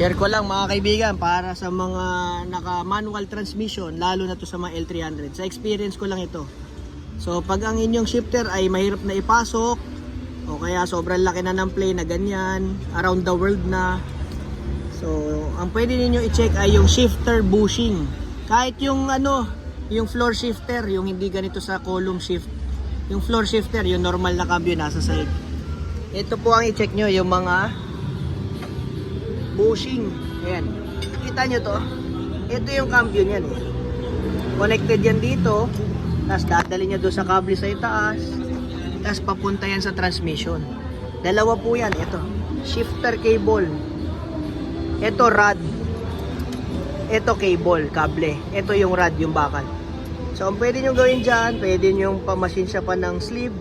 Share ko lang mga kaibigan para sa mga naka-manual transmission, lalo na to sa mga L300. Sa experience ko lang ito. So pag ang inyong shifter ay mahirap na ipasok, o kaya sobrang laki na ng play na ganyan, around the world na. So ang pwede ninyo i-check ay yung shifter bushing. Kahit yung ano, yung floor shifter, yung hindi ganito sa column shift. Yung floor shifter, yung normal na cambio nasa side. Ito po ang i-check nyo, yung mga bushing. Ayan. Kita nyo to? Ito yung cambio niyan eh. Connected yan dito. Tapos dadali niya doon sa kable sa itaas. Tapos papunta yan sa transmission. Dalawa po yan. Ito. Shifter cable. Ito rod. Ito cable, kable. Ito yung rod, yung bakal. So, ang pwede nyo gawin dyan, pwede nyo pamasin siya pa ng sleeve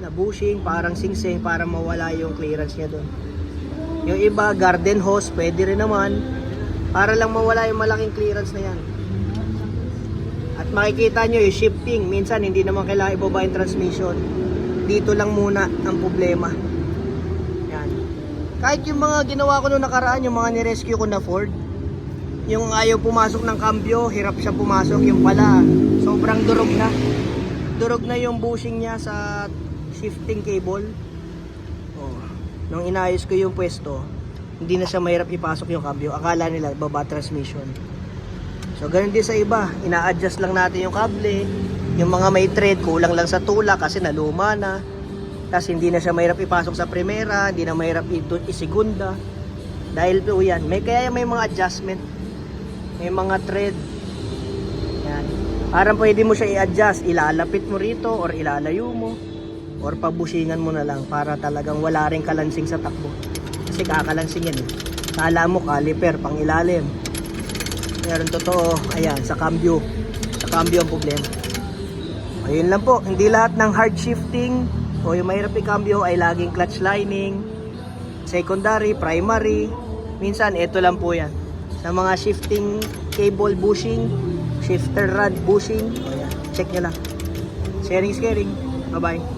na bushing, parang singsing para mawala yung clearance niya doon. Yung iba, garden hose, pwede rin naman. Para lang mawala yung malaking clearance na yan. At makikita nyo yung shifting. Minsan, hindi naman kailangan ibaba yung transmission. Dito lang muna ang problema. Yan. Kahit yung mga ginawa ko noong nakaraan, yung mga nirescue ko na Ford, yung ayaw pumasok ng cambio, hirap siya pumasok. Yung pala, sobrang durog na. Durog na yung bushing niya sa shifting cable. Oh, nung inayos ko yung pwesto, hindi na siya mahirap ipasok yung cambio. Akala nila baba transmission. So ganun din sa iba, ina-adjust lang natin yung kable. Yung mga may thread, kulang lang sa tula kasi naluma na. Tapos hindi na siya mahirap ipasok sa primera, hindi na mahirap isigunda. Dahil po yan, may kaya may mga adjustment. May mga thread. Yan. Parang pwede mo siya i-adjust, ilalapit mo rito or ilalayo mo or pabusingan mo na lang para talagang wala ring kalansing sa takbo. Kasi kakalansing yan eh. Kala mo caliper pang ilalim. Meron totoo, ayan, sa cambio. Sa cambio ang problema. Ayun lang po, hindi lahat ng hard shifting o yung mahirap i-cambio ay laging clutch lining, secondary, primary. Minsan, ito lang po yan. Sa mga shifting cable bushing, shifter rod bushing, check nyo lang. Sharing is caring. Bye-bye.